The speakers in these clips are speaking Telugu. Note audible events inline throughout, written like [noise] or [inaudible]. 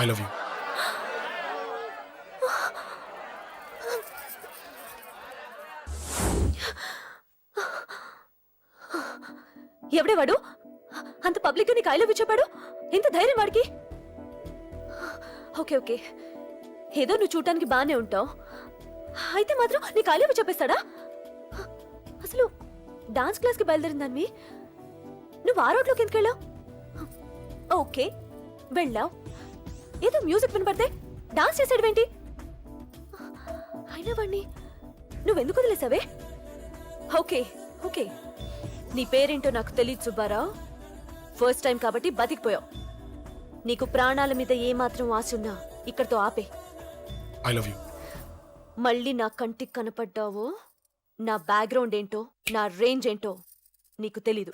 ఐ లవ్ యూ ఎవడే వాడు? అంత పబ్లిక్ నీకు ఐ లవ్ చెప్పాడు? ఎంత ధైర్యం వాడికి? Okay okay. ఏదో నువ్వు చూడటానికి బాగానే ఉంటావు. అయితే మాత్రం నీకు ఐ లవ్ చెప్పేస్తాడా? అసలు డాన్స్ క్లాస్కి బయలుదేరిన దాన్ని నువ్వు ఆ రోడ్లోకి ఎందుకు వెళ్ళావు? ఓకే వెళ్ళావు. ఏదో మ్యూజిక్ వినపడితే డాన్స్ చేసాడువేంటి అయినా వాడిని నువ్వెందుకు వదిలేసావే? Okay okay. నీ పేరేంటో నాకు తెలియదు సుబ్బారావు. ఫస్ట్ టైం కాబట్టి బతికిపోయావు. నీకు ప్రాణాల మీద ఏమాత్రం ఆశ ఉన్నా ఇక్కడితో ఆపే. ఐ లవ్ యూ మళ్ళీ నా కంటికి కనపడ్డావో నా బ్యాక్గ్రౌండ్ ఏంటో నా రేంజ్ ఏంటో నీకు తెలీదు.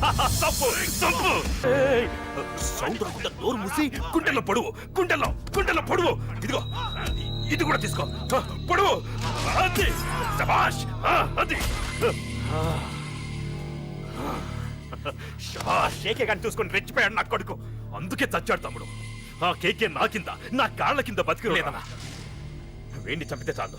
తప్పు తప్పు సౌండ్ రాకుండా నోరు మూసి గుండెల్లో పొడువు గుండెల్లో గుండెల్లో పొడువు. ఇదిగో ఇది కూడా తీసుకో. పొడువు. అది శబాష్ అది. కేకే కానీ చూసుకొని రెచ్చిపోయాడు నా కొడుకు. అందుకే చచ్చాడు తమ్ముడు. ఆ కేకే నా కింద నా కాళ్ళ కింద బతికి లేదన్నా. వేణ్ణి చంపితే చాలు?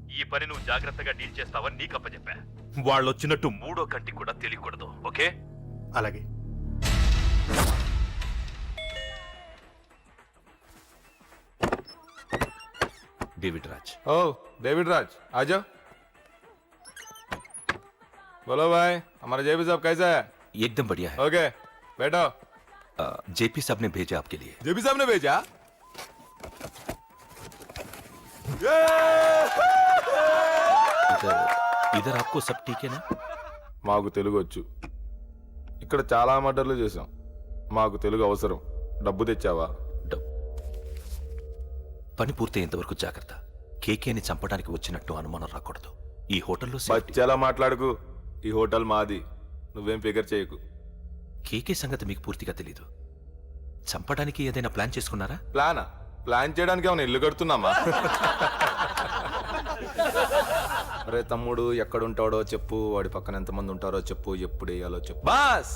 ఈ పని నువ్వు జాగ్రత్తగా డీల్ చేస్తావని నీకు అప్పచెప్పా వాళ్ళు వచ్చినట్టు మూడో కంటి కూడా తెలియకూడదు ఓకే అలాగే డేవిడ్ రాజ్ ओ डेविड राज आ जाओ बोलो भाई हमारा जेपी साहब कैसा है एकदम बढ़िया है ओके बैठो जेपी साहब ने भेजा आपके लिए जेपी साहब ने भेजा इधर इधर आपको सब ठीक है ना మాకు తెలుగు వచ్చు ఇక్కడ చాలా మర్డర్లు చేసాం మాకు తెలుగు అవసరం డబ్బు తెచ్చావా డబ్ పని పూర్తయ్యేంత వరకు జాగ్రత్త కేకేని చంపడానికి వచ్చినట్టు అనుమానం రాకూడదు ఈ హోటల్లో సేఫ్టీ. బచ్చాలా మాట్లాడుకు ఈ హోటల్ మాది నువ్వేం ఫిగర్ చేయకు కేకే సంగతి మీకు పూర్తిగా తెలీదు చంపడానికి ఏదైనా ప్లాన్ చేసుకున్నారా ప్లానా ప్లాన్ చేయడానికి ఏమైనా ఇల్లు కడుతున్నామా [laughs] రే తమ్ముడు ఎక్కడుంటాడో చెప్పు వాడి పక్కన ఎంతమంది ఉంటారో చెప్పు ఎప్పుడు వేయాలో చెప్పు. బాస్!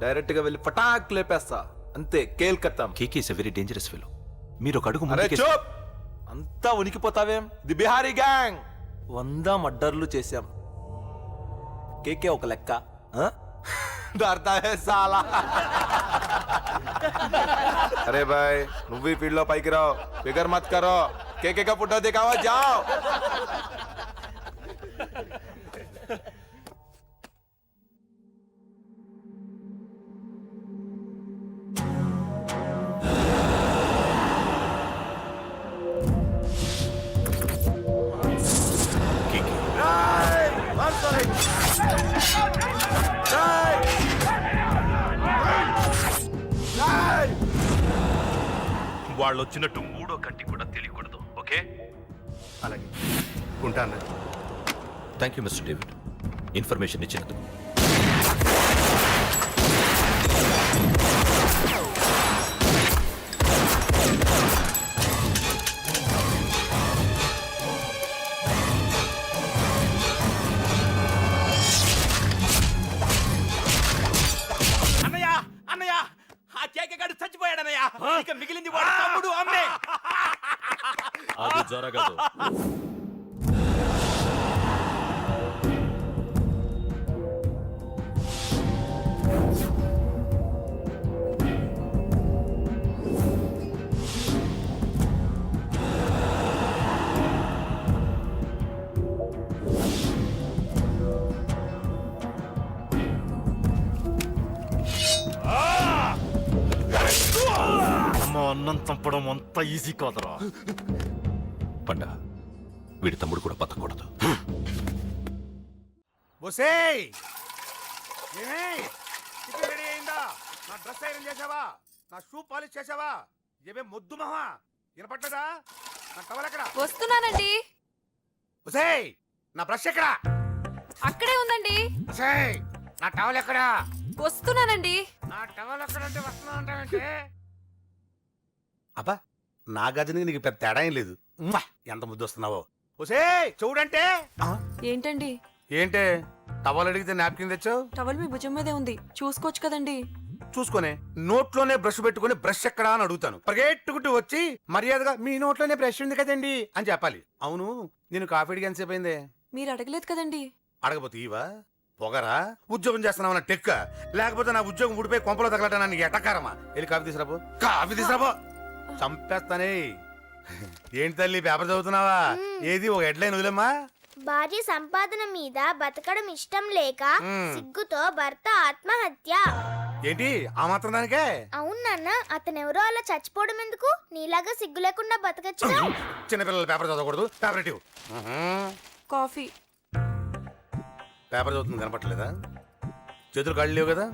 డైరెక్ట్గా వెళ్ళి పటాక్ లేపేస్తా. అంతే కేల్కత్తాం కేకే ఎ వెరీ డేంజరస్ ఫెలో. మీరు ఒక అడుగు అరే చూప్! అంతా ఉనికిపోతావేం? The Bihari gang! వంద మర్డర్లు చేశాం. కేకే ఒక లెక్క. సాలా. అరే బాయ్ నువ్వు ఈ ఫీల్డ్లో పైకి రావు. ఫిగర్ మత్ కరో కేకే కా పుట్టో జావ్! వాళ్ళు వచ్చినట్టు మూడో కంటి కూడా తెలియకూడదు ఓకే? అలాగే. ఉంటాను. Thank you mister David information ఇచ్చినందుకు. చచ్చిపోయాడన్నయ్య ఇక మిగిలింది వాడు తమ్ముడు అమ్మే. [laughs] అది జరగదు. అన్నం చంపడం అంత ఈజీ కాదురా. పండ వీడి తమ్ముడు కూడా బతకూడదు. బొసేయ్ ఏమే? టిఫిన్ రెడీ అయిందా? నా డ్రెస్ ఐరన్ చేసావా? నా షూ పాలిష్ చేసావా? ఏమే మొద్దు మహా వినపట్లేదా? నా టవల్ ఎక్కడ? వస్తున్నానండి. ఒసేయ్ నా బ్రష్ ఎక్కడా? అక్కడే ఉందండి. ఒసేయ్ నా టవల్ ఎక్కడా? వస్తున్నానండి. నా టవల్ ఎక్కడంటే వస్తున్నా అంటావేంటి అబ్బా నా గదిని నీకు పెద్ద తేడా ఏం లేదు. ఉమ్మా, ఎంత ముద్దు వస్తున్నావో. చూడంటే ఏంటండి? ఏంటే? టవల్ అడిగితే నాప్కిన్ తెచ్చావు? టవల్ మీ భుజం మీదే ఉంది. చూసుకోవచ్చు కదండి. చూసుకొని నోట్లోనే బ్రష్ పెట్టుకొని బ్రష్ ఎక్కడా అని అడుగుతాను. పరిగెట్టుకుంటూ వచ్చి మర్యాదగా మీ నోట్లోనే బ్రష్ ఉంది కదండి అని చెప్పాలి. అవును నేను కాఫీ అడిగి ఎంతసేపు అయిందే. మీరు అడగలేదు కదండి. అడగపోతే ఇవా పొగరా? ఉద్యోగం చేస్తున్నావు టెక్క? లేకపోతే నా ఉద్యోగం ఊడిపోయి కొంపలో తగలటా నీకు ఎటకారమా? వెళ్ళి కాఫీ తీసుకురాబో కాఫీ తీసుకురాబో చంపేస్తానే. ఏంటి తల్లి పేపర్ చదువుతున్నావా? ఏది ఒక హెడ్లైన్ వదిలేమ్మా. భార్య సంపాదన మీద బతకడం ఇష్టం లేక. సిగ్గుతో భర్త ఆత్మహత్య. ఏంటి ఆ మాత్రం దానికే? అవును నాన్న అతనెవరో అలా చచ్చిపోవడం ఎందుకు? నీలాగా సిగ్గు లేకుండా బతకచ్చుగా? చిన్నపిల్లల పేపర్ చదవకూడదు పేపర్ కాఫీ. పేపర్ చదువుతుంది కనపట్లేదా చేతులు కాళ్ళు లేవు కదా?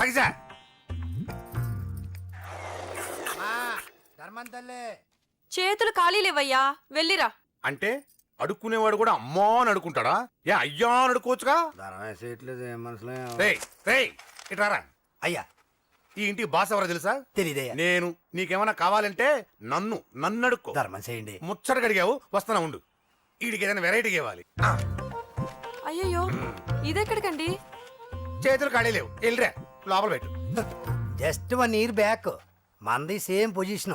తగ్గిసా? చేతులు ఖాళీ లేవయ్యా వెళ్ళిరా. అంటే అడుక్కునేవాడు కూడా అమ్మా అని అడుక్కుంటాడా? ఏ అయ్యా అని ఏం మనసులో రేయ్ రేయ్ ఇటారా అయ్యా. ఈ ఇంటికి బాస్ ఎవరో తెలుసా? తెలీదయ్యా. నేను నీకేమైనా కావాలంటే నన్ను నన్ను అడుక్కో. ధర్మం చేయండి. ముచ్చట గడిగావు వస్తానా ఉండు. వీడికి ఏదైనా వెరైటీ ఇవ్వాలి. ఆ, అయ్యయ్యో ఇదెక్కడికండి? చేతులు ఖాళీ లేవు. వెళ్ళిరా లోపల పెట్టు. Just one year back. మనది same position.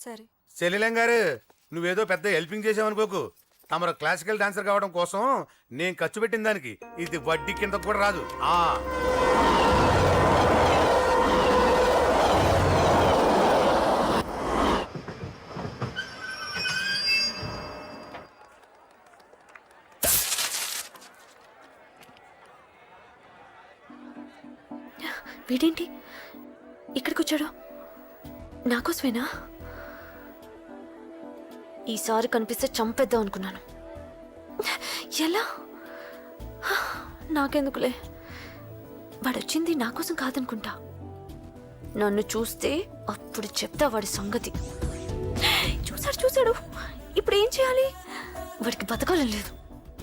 సరే. చెల్లెలం గారు నువ్వేదో పెద్ద హెల్పింగ్ చేసావనుకోకు. తమరు క్లాసికల్ డాన్సర్ కావడం కోసం నేను ఖర్చు పెట్టిన దానికి. ఇది వడ్డీ కింద కూడా రాదు. ఆ. వీడేంటి? ఇక్కడికి వచ్చాడు నాకోసమేనా? ఈసారి కనిపిస్తే చంపేద్దాం అనుకున్నాను. ఎలా? నాకెందుకులే. వాడు వచ్చింది నా కోసం కాదనుకుంటా. నన్ను చూస్తే అప్పుడు చెప్తా వాడి సంగతి. చూశాడు చూశాడు. ఇప్పుడు ఏం చేయాలి? వాడికి బతకాలని లేదు.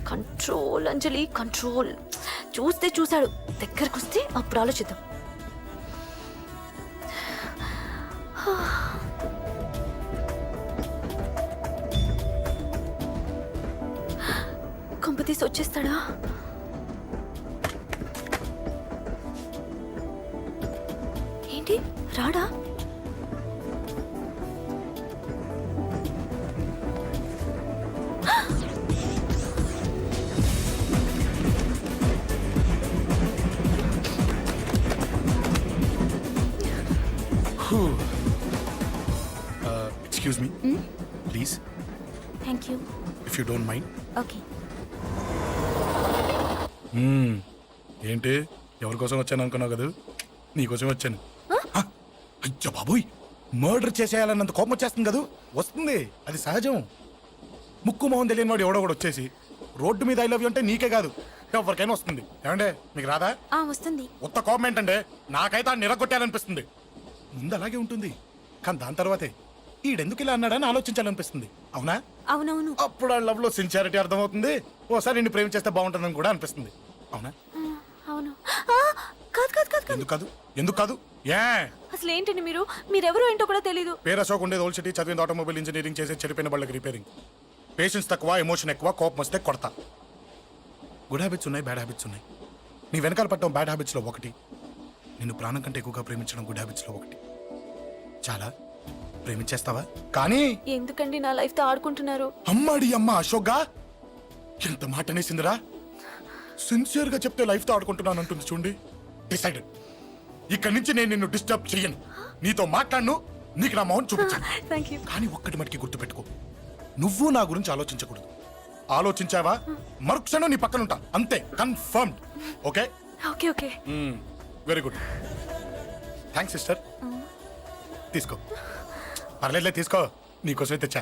Control Anjali control. చూస్తే చూశాడు. దగ్గరకు వస్తే అప్పుడు ఆలోచిద్దాం. కొంపతీసి వచ్చేస్తాడా? ఏంటి? రాడా? Excuse me please thank you if you don't mind okay ఏంటి? ఎవరి కోసం వచ్చాను అనుకున్నావు కదా? నీకోసం వచ్చాను. హ? అయ్యో బాబోయ్! మర్డర్ చేసేయాలన్నంత కోపం వచ్చేస్తుంది కదా? వస్తుంది. అది సహజం. ముక్కు మొహం తెలియని వాడు ఎవడో కూడా వచ్చేసి రోడ్డు మీద ఐ లవ్ యూ అంటే నీకే కాదు. ఎవరికైనా వస్తుంది. ఏమంటే మీకు రాదా? ఆ వస్తుంది. ఉత్త కోపం ఏంటంటే నాకైతే ఆ నిరగొట్టాలనిపిస్తుంది ముందు అలాగే ఉంటుంది. కానీ దాని తర్వాతే ఈడెందుకు ఇలా అన్నాడని ఆలోచించాలనిపిస్తుంది. అవునా? అవునవును. అప్పుడు ఆ లవ్లో సిన్సియారిటీ అర్థమవుతుంది. ఓసారి నిన్ను ప్రేమించేస్తే బాగుంటుందని కూడా అనిపిస్తుంది. అవునా? అవును. ఆ, కాదు కాదు కాదు కాదు. ఎందుకు కాదు? ఎందుకు కాదు? ఏ? అసలు ఏంటండి మీరు? మీరెవరు ఏంటో కూడా తెలీదు. పేరు అశోక్ ఉండేది ఓల్డ్ సిటీ చదివింది ఆటోమొబైల్ ఇంజనీరింగ్ చేసే చెడిపోయిన వాళ్ళకి రిపేరింగ్. పేషెన్స్ తక్కువ ఎమోషన్ ఎక్కువ కోపం వస్తే కొడతా. గుడ్ హ్యాబిట్స్ ఉన్నాయి బ్యాడ్ హ్యాబిట్స్ ఉన్నాయి. నీ వెనకాల పట్టడం బ్యాడ్ హ్యాబిట్స్లో ఒకటి. నిన్ను ప్రాణం కంటే ఎక్కువగా ప్రేమించడం గుడ్ హ్యాబిట్స్లో ఒకటి. చాలా. ప్రేమించేస్తావా? కానీ ఎందుకండి నా లైఫ్తో ఆడుకుంటున్నారు? అమ్మాడి అమ్మ అశోక్గా? ఎంత మాట అనేసిందిరా? సిన్సియర్గా చెప్తే లైఫ్తో ఆడుకుంటున్నాను అంటుంది చూడండి. డిసైడెడ్ ఇక్కడి నుంచి నేను నిన్ను డిస్టర్బ్ చేయను నీతో మాట్లాడను నీకు నా మౌన్ చూపించాను. థ్యాంక్ యూ కానీ ఒక్కటి మటుకి గుర్తుపెట్టుకో. నువ్వు నా గురించి ఆలోచించకూడదు. ఆలోచించావా? మరుక్షణం నీ పక్కన ఉంటా. అంతే. Confirmed okay okay okay very good thanks sister తీసుకో. పర్లేదులే తీసుకో. నీకోసమే తెచ్చా.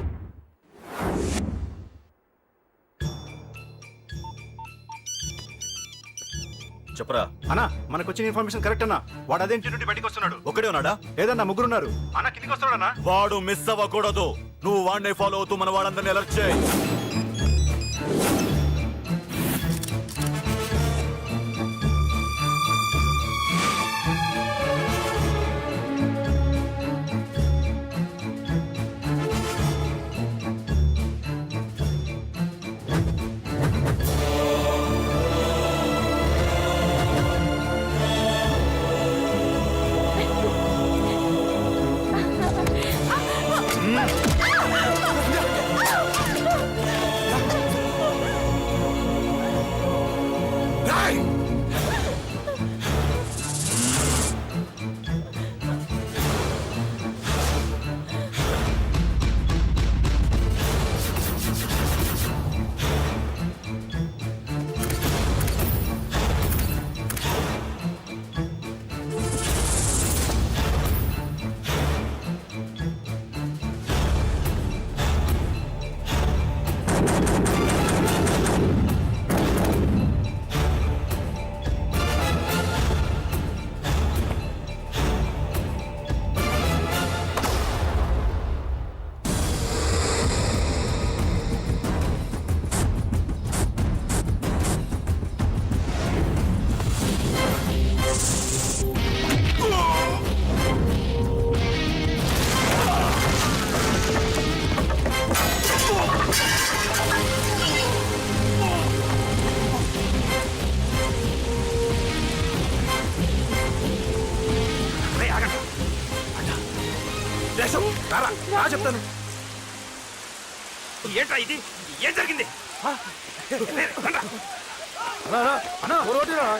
చెప్పరా? అన్నా మనకు వచ్చిన ఇన్ఫర్మేషన్ కరెక్ట్ అన్నా. వాడు అదేంటి నుండి బయటికి వస్తున్నాడు. ఒకడే ఉన్నాడా? ఏదన్నా ముగ్గురు ఉన్నారు అన్న కిందికి వస్తున్నాడన్నా. వాడు మిస్ అవ్వకూడదు. నువ్వు వాడిని ఫాలో అవుతూ మన వాళ్ళందరినీ అలర్ట్ చేయి.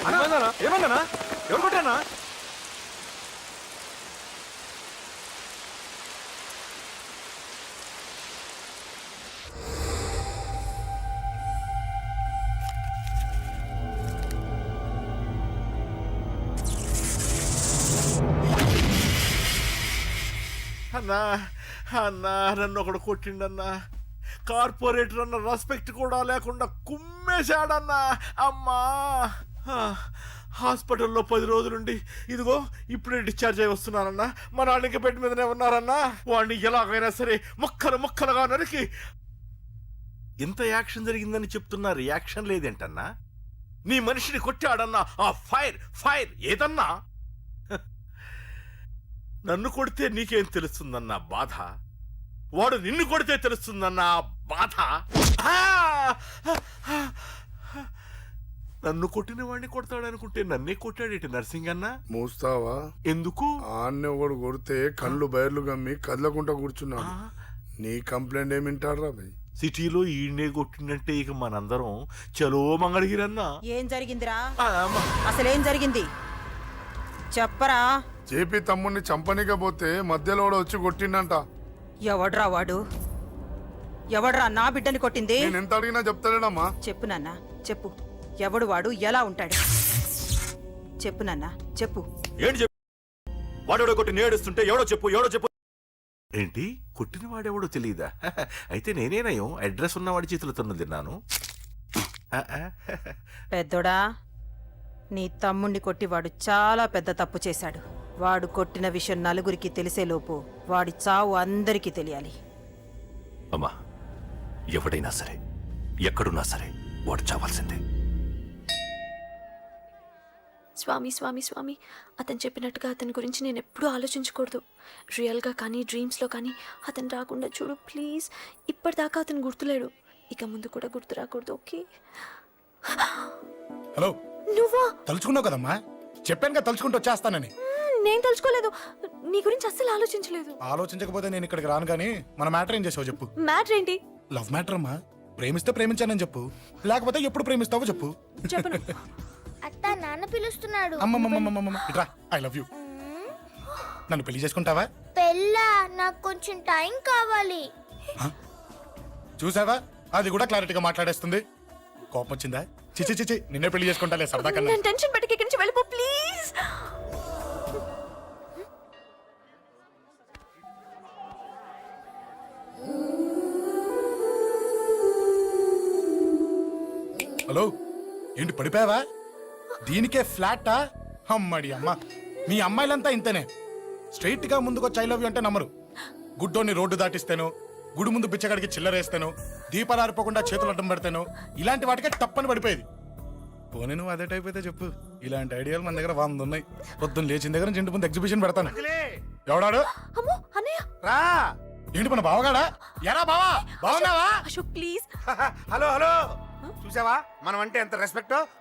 ఏమన్నా ఎవరు కొట్టానా? అన్నా అన్నా నన్ను ఒకడు కొట్టిండన్నా. కార్పొరేటర్ అన్న రెస్పెక్ట్ కూడా లేకుండా కుమ్మేశాడన్నా. అమ్మా! హాస్పిటల్లో పది రోజులుండి ఇదిగో ఇప్పుడే డిశ్చార్జ్ అయి వస్తున్నానన్నా మా నాన్నకి బెడ్ మీదనే ఉన్నారన్నా. వాడిని ఎలాగైనా సరే ముక్కలు ముక్కలుగా నరికి. ఇంత యాక్షన్ జరిగిందని చెప్తున్నా రియాక్షన్ లేదేంటన్నా? నీ మనిషిని కొట్టాడన్నా ఆ ఫైర్ ఫైర్ ఏదన్నా? నన్ను కొడితే నీకేం తెలుస్తుందన్న బాధ? వాడు నిన్ను కొడితే తెలుస్తుందన్న బాధ? నన్ను కొట్టిన వాడిని కొడతాడనుకుంటే నన్నే కొట్టాడేటి నర్సింగన్న? మూస్తావా? ఎందుకు? ఆన్నే ఒకడు కొడితే కళ్ళు బయర్లు గమ్మి కదలకుండా కూర్చున్నాడు. నీ కంప్లైంట్ ఏమి భయ్? సిటీలో ఈయనే కొట్టిందంటే ఇక మనందరం చలో మంగళగిరన్నా. ఏం జరిగిందిరా? ఆ, అమ్మ. అసలేం జరిగింది? చెప్పరా? జేపీ తమ్ముడిని చంపనీకపోతే మధ్యలో వాడు వచ్చి కొట్టిండంట. ఎవడ్రా వాడు? ఎవడ్రా నా బిడ్డని కొట్టింది? నేను ఎంత అడిగినా చెప్తాడేనమ్మా చెప్పు నాన్న చెప్పు. ఎవడు వాడు ఎలా ఉంటాడు? చెప్పు నాన్న చెప్పు. ఏంటి చెప్పు? వాడెవడో కొట్టి నేడుస్తుంటే ఎవడో చెప్పు ఎవడో చెప్పు. ఏంటి? కొట్టిన వాడెవడో తెలియదా [laughs] అయితే నేనేనయం అడ్రస్ ఉన్నవాడి చేతులతో తిన్నాను ఆ, [laughs] ఆ. పెద్దోడా నీ తమ్ముణ్ణి కొట్టి వాడు చాలా పెద్ద తప్పు చేశాడు. వాడు కొట్టిన విషయం నలుగురికి తెలిసేలోపు వాడి చావు అందరికీ తెలియాలి. అమ్మా ఎవడైనా సరే ఎక్కడున్నా సరే వాడు చావాల్సిందే. స్వామి స్వామి స్వామి. అతను చెప్పినట్టుగా అతని గురించి నేను ఎప్పుడూ ఆలోచించకూడదు. రియల్గా కానీ డ్రీమ్స్లో కానీ అతను రాకుండా చూడు ప్లీజ్. ఇప్పటిదాకా అతను గుర్తులేడు. ఇక ముందు కూడా గుర్తు రాకూడదు ఓకే? హలో. నువ్వా? తలుచుకున్నావు కదమ్మా? చెప్పాను కదా తలుచుకుంటూ వచ్చేస్తానని. నేను తలుచుకోలేదు. నీ గురించి అస్సలు ఆలోచించలేదు. ఆలోచించకపోతే నేను ఇక్కడికి రాను కానీ మన మ్యాటర్ ఏం చేసావు చెప్పు. మ్యాటర్ ఏంటి? లవ్ మ్యాటర్ అమ్మా ప్రేమిస్తే ప్రేమించానని చెప్పు. లేకపోతే ఎప్పుడు ప్రేమిస్తావో చెప్పు. చెప్పను. [laughs] అత్త నాన్న పిలుస్తున్నాడు. అమ్మమ్మమ్మమ్మమ్మ ఇట్రా ఐ లవ్ యూ నన్ను పెళ్ళి చేసుకుంటావా? పెళ్ళా? నాకు కొంచెం టైం కావాలి. చూసావా? అది కూడా క్లారిటీగా మాట్లాడేస్తుంది. కోపం వచ్చిందా? చిచి చిచి నిన్నే పెళ్ళి చేసుకుంటాలే సరదా కన్నా. నేను టెన్షన్ పెట్టి ఇక్కడి నుంచి వెళ్ళిపో ప్లీజ్. హలో? ఏంటి పడిపోయావా? దీనికే ఫ్లాటా? అమ్మడి అమ్మ. మీ అమ్మాయిలంతా ఇంతనే. స్ట్రైట్గా ముందుకొచ్చి ఐ లవ్ యూ అంటే నమ్మరు. గుడ్డోని రోడ్డు దాటిస్తాను గుడి ముందు బిచ్చగాడికి చిల్లరేస్తాను దీపాలు ఆరిపోకుండా చేతులు అడ్డం పెడతాను ఇలాంటి వాటికే తప్పని పడిపోయేది. పోనీ నువ్వు అదే టైప్ అయితే చెప్పు. ఇలాంటి ఐడియాలు మన దగ్గర వంద ఉన్నాయి పొద్దున్న లేచిన దగ్గర నుంచి ఇంటి ముందు ఎగ్జిబిషన్ పెడతాను. ఎవడాడు? అమ్మో అన్నయ్య. రా. ఏంటి మన బావగాడా? ఎరా బావా? బావున్నావా అశోక్ ప్లీజ్ హలో హలో. చూసావా? మనం అంటే ఎంత రెస్పెక్ట్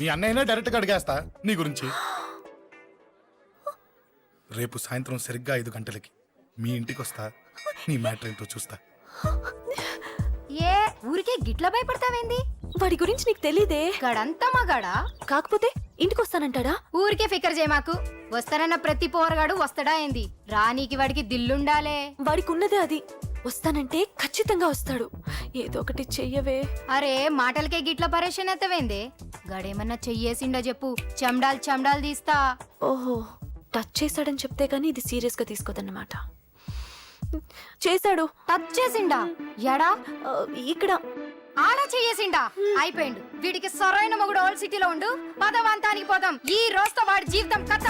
మీ అన్నయ్యనే డైరెక్ట్గా అడిగేస్తా నీ గురించి. రేపు సాయంత్రం సరిగ్గా ఐదు గంటలకి మీ ఇంటికి వస్తా నీ మ్యాటర్ ఏంటో చూస్తా. ఏ ఊరికే గిట్ల భయపడతావేంది? వాడి గురించి నీకు తెలీదే. గడంతా మగాడా? కాకపోతే ఇంటికి వస్తానంటాడా ఊరికే ఫికర్ చేయమాకు వస్తానన్న ప్రతి పోరగాడు వస్తాడా ఏంది? రానీకి వాడికి దిల్లుండాలే. వాడికి ఉన్నదే అది. వస్తానంటే ఖచ్చితంగా వస్తాడు. ఏదో ఒకటి చెయ్యవే. అరే మాటలకే గిట్ల పరేషన్ అవుతావేంది గడేమన్నా చెయ్యేసిండా చెప్పు. చెమ్డాల్ చెమ్డాల్ తీస్తా. ఓహో టచ్ చేశాడని చెప్తే గానీ ఇది సీరియస్గా తీసుకోదన్నమాట. చేశాడు. టచ్ చేసిండా? ఎడా? ఆ, ఇక్కడ. ఆడా చెయ్యేసిండా? అయిపోయిండు. వీడికి సరైన మొగుడు ఓల్డ్ సిటీలో ఉండు. పదవంతానికి పోదాం. ఈ రోజుతో వాడి జీవితం కథ